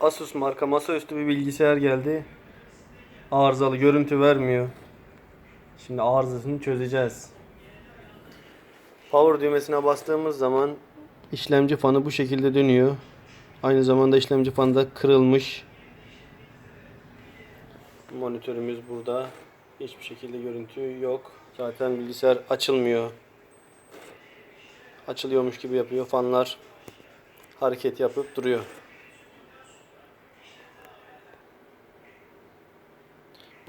Asus marka masaüstü bir bilgisayar geldi. Arızalı görüntü vermiyor. Şimdi arızasını çözeceğiz. Power düğmesine bastığımız zaman işlemci fanı bu şekilde dönüyor. Aynı zamanda işlemci fanı da kırılmış. Monitörümüz burada. Hiçbir şekilde görüntü yok. Zaten bilgisayar açılmıyor. Açılıyormuş gibi yapıyor. Fanlar hareket yapıp duruyor.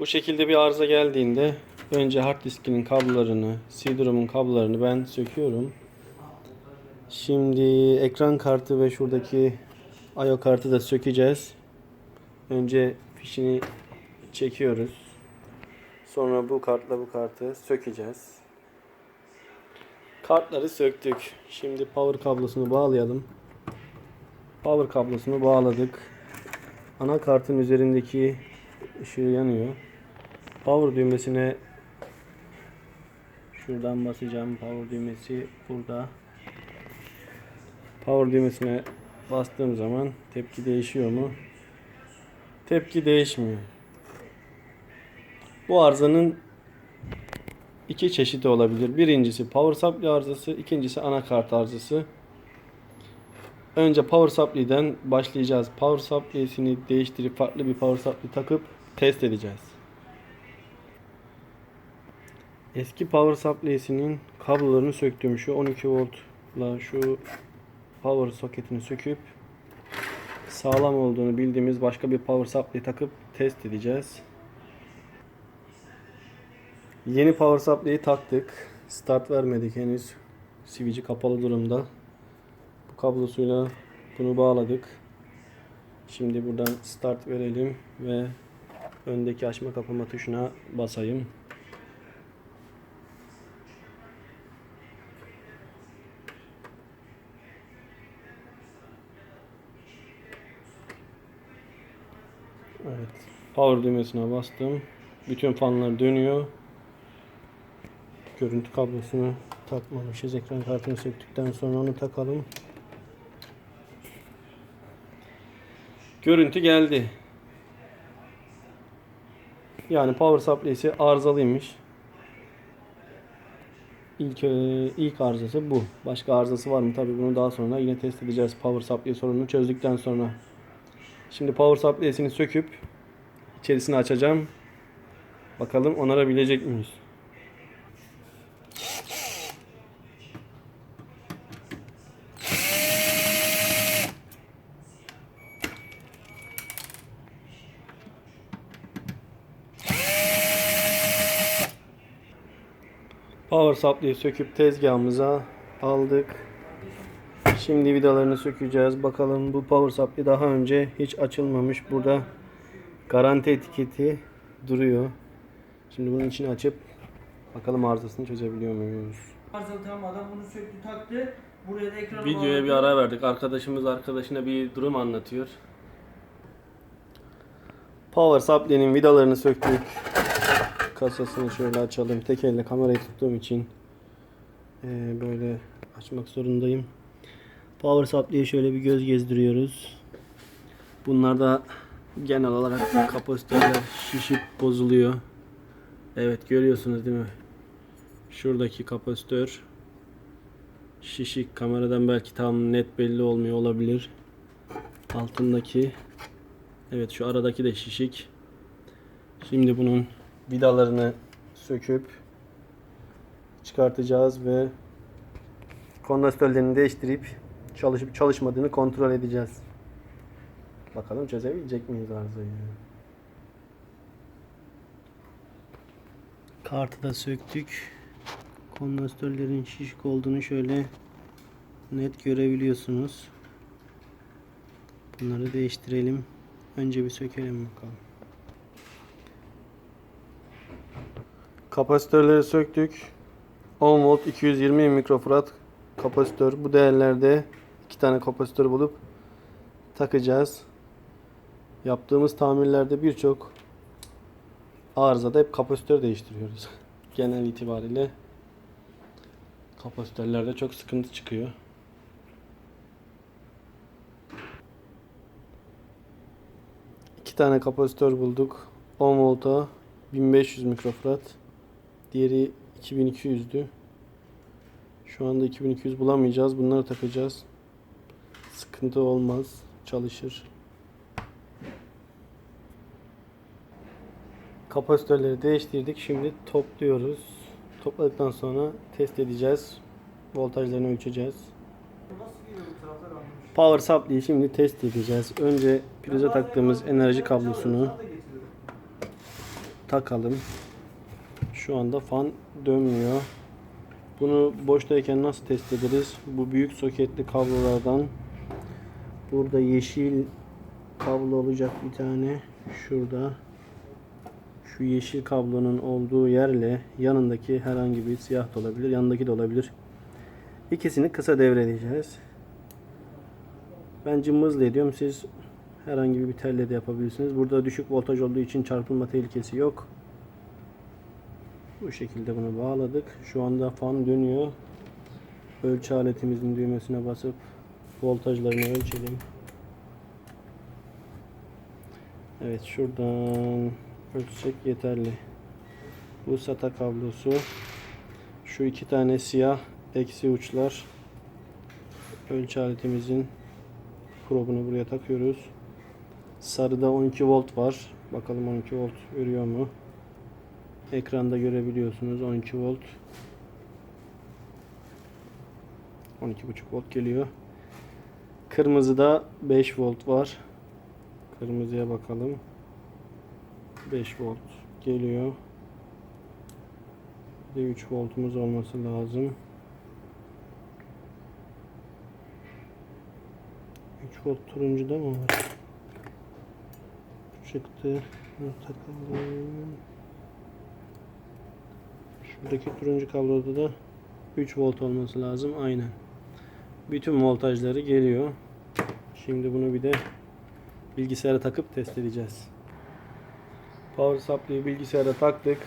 Bu şekilde bir arıza geldiğinde önce hard diskinin kablolarını, CD-ROM'un kablolarını ben söküyorum. Şimdi ekran kartı ve şuradaki I.O. kartı da sökeceğiz. Önce fişini çekiyoruz. Sonra bu kartla bu kartı sökeceğiz. Kartları söktük. Şimdi power kablosunu bağlayalım. Power kablosunu bağladık. Anakartın üzerindeki ışığı yanıyor. Power düğmesine şuradan basacağım. Power düğmesi burada. Power düğmesine bastığım zaman tepki değişiyor mu? Tepki değişmiyor. Bu arızanın iki çeşidi olabilir. Birincisi power supply arızası, ikincisi anakart arızası. Önce power supply'den başlayacağız. Power supply'sini değiştirip farklı bir power supply takıp test edeceğiz. Eski power supply'sinin kablolarını söktüm. Şu 12 voltla şu power soketini söküp sağlam olduğunu bildiğimiz başka bir power supply takıp test edeceğiz. Yeni power supply'yi taktık. Start vermedik henüz. Switch'i kapalı durumda. Bu kablosuyla bunu bağladık. Şimdi buradan start verelim ve öndeki açma kapama tuşuna basayım. Evet. Power düğmesine bastım. Bütün fanlar dönüyor. Görüntü kablosunu takmamışız. Ekran kartını söktükten sonra onu takalım. Görüntü geldi. Yani power supply'si arızalıymış. İlk, e, ilk arızası bu. Başka arızası var mı? Tabii bunu daha sonra yine test edeceğiz. Power supply sorununu çözdükten sonra. Şimdi power supply'sini söküp içerisini açacağım. Bakalım onarabilecek miyiz? Power supply'yi söküp tezgahımıza aldık. Şimdi vidalarını sökeceğiz. Bakalım bu power supply daha önce hiç açılmamış. Burada garanti etiketi duruyor. Şimdi bunun içini açıp bakalım arızasını çözebiliyor muyuz? Arızalı tamam adam bunu söktü taktı. Buraya da ekranı Videoya bir ara verdik. Arkadaşımız arkadaşına bir durum anlatıyor. Power supply'nin vidalarını söktük. Kasasını şöyle açalım. Tek elle kamerayı tuttuğum için eee, böyle açmak zorundayım. Power supply'ye şöyle bir göz gezdiriyoruz. Bunlarda genel olarak kapasitörler şişip bozuluyor. Evet görüyorsunuz değil mi? Şuradaki kapasitör şişik kameradan belki tam net belli olmuyor olabilir. Altındaki evet şu aradaki de şişik. Şimdi bunun vidalarını söküp çıkartacağız ve kondansatörlerini değiştirip çalışıp çalışmadığını kontrol edeceğiz. Bakalım çözebilecek miyiz arızayı? Kartı da söktük. Kondansatörlerin şişik olduğunu şöyle net görebiliyorsunuz. Bunları değiştirelim. Önce bir sökelim bakalım. Kapasitörleri söktük. 10 volt 220 mikrofarad kapasitör. Bu değerlerde iki tane kapasitör bulup takacağız. Yaptığımız tamirlerde birçok arızada hep kapasitör değiştiriyoruz. Genel itibariyle kapasitörlerde çok sıkıntı çıkıyor. iki tane kapasitör bulduk. 10 volta 1500 mikrofarad. Diğeri 2200'dü. Şu anda 2200 bulamayacağız. Bunları takacağız. Sıkıntı olmaz. Çalışır. Kapasitörleri değiştirdik. Şimdi topluyoruz. Topladıktan sonra test edeceğiz. Voltajlarını ölçeceğiz. Power supply'yi şimdi test edeceğiz. Önce prize taktığımız enerji kablosunu takalım. Şu anda fan dönmüyor. Bunu boştayken nasıl test ederiz? Bu büyük soketli kablolardan burada yeşil kablo olacak bir tane. Şurada şu yeşil kablonun olduğu yerle yanındaki herhangi bir siyah da olabilir, yanındaki de olabilir. İkisini kısa devredeceğiz. Ben cımbızla ediyorum. Siz herhangi bir telle de yapabilirsiniz. Burada düşük voltaj olduğu için çarpılma tehlikesi yok. Bu şekilde bunu bağladık. Şu anda fan dönüyor. Ölçü aletimizin düğmesine basıp voltajlarını ölçelim. Evet şuradan ölçecek yeterli. Bu SATA kablosu. Şu iki tane siyah eksi uçlar. Ölçü aletimizin probunu buraya takıyoruz. Sarıda 12 volt var. Bakalım 12 volt görüyor mu? Ekranda görebiliyorsunuz 12 volt. 12,5 volt geliyor. Kırmızıda 5 volt var. Kırmızıya bakalım. 5 volt geliyor. Bir de 3 voltumuz olması lazım. 3 volt turuncuda mı var? Çıktı. Takalım. Şuradaki turuncu kabloda da 3 volt olması lazım. Aynen. Bütün voltajları geliyor. Şimdi bunu bir de bilgisayara takıp test edeceğiz. Power supply'yi bilgisayara taktık.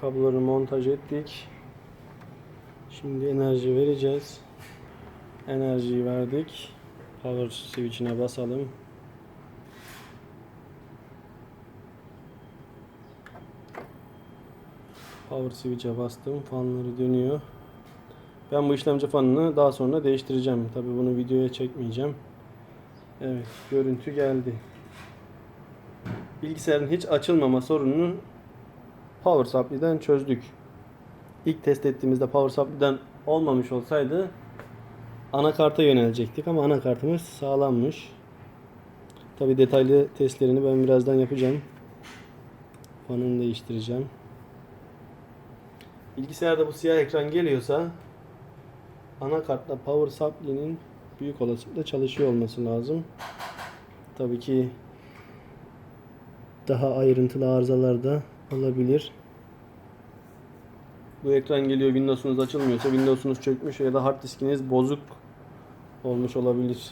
Kabloları montaj ettik. Şimdi enerji vereceğiz. Enerjiyi verdik. Power switch'ine basalım. Power switch'e bastım. Fanları dönüyor. Ben bu işlemci fanını daha sonra değiştireceğim. Tabi bunu videoya çekmeyeceğim. Evet, görüntü geldi. Bilgisayarın hiç açılmama sorununu Power Supply'den çözdük. İlk test ettiğimizde Power Supply'den olmamış olsaydı anakarta yönelecektik ama anakartımız sağlammış. Tabi detaylı testlerini ben birazdan yapacağım. Fanını değiştireceğim. Bilgisayarda bu siyah ekran geliyorsa anakartla Power Supply'nin büyük olasılıkla çalışıyor olması lazım. Tabii ki daha ayrıntılı arızalar da olabilir. Bu ekran geliyor Windows'unuz açılmıyorsa Windows'unuz çökmüş ya da hard diskiniz bozuk olmuş olabilir.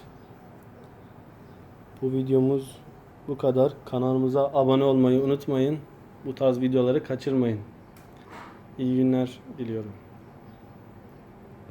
Bu videomuz bu kadar. Kanalımıza abone olmayı unutmayın. Bu tarz videoları kaçırmayın. İyi günler diliyorum.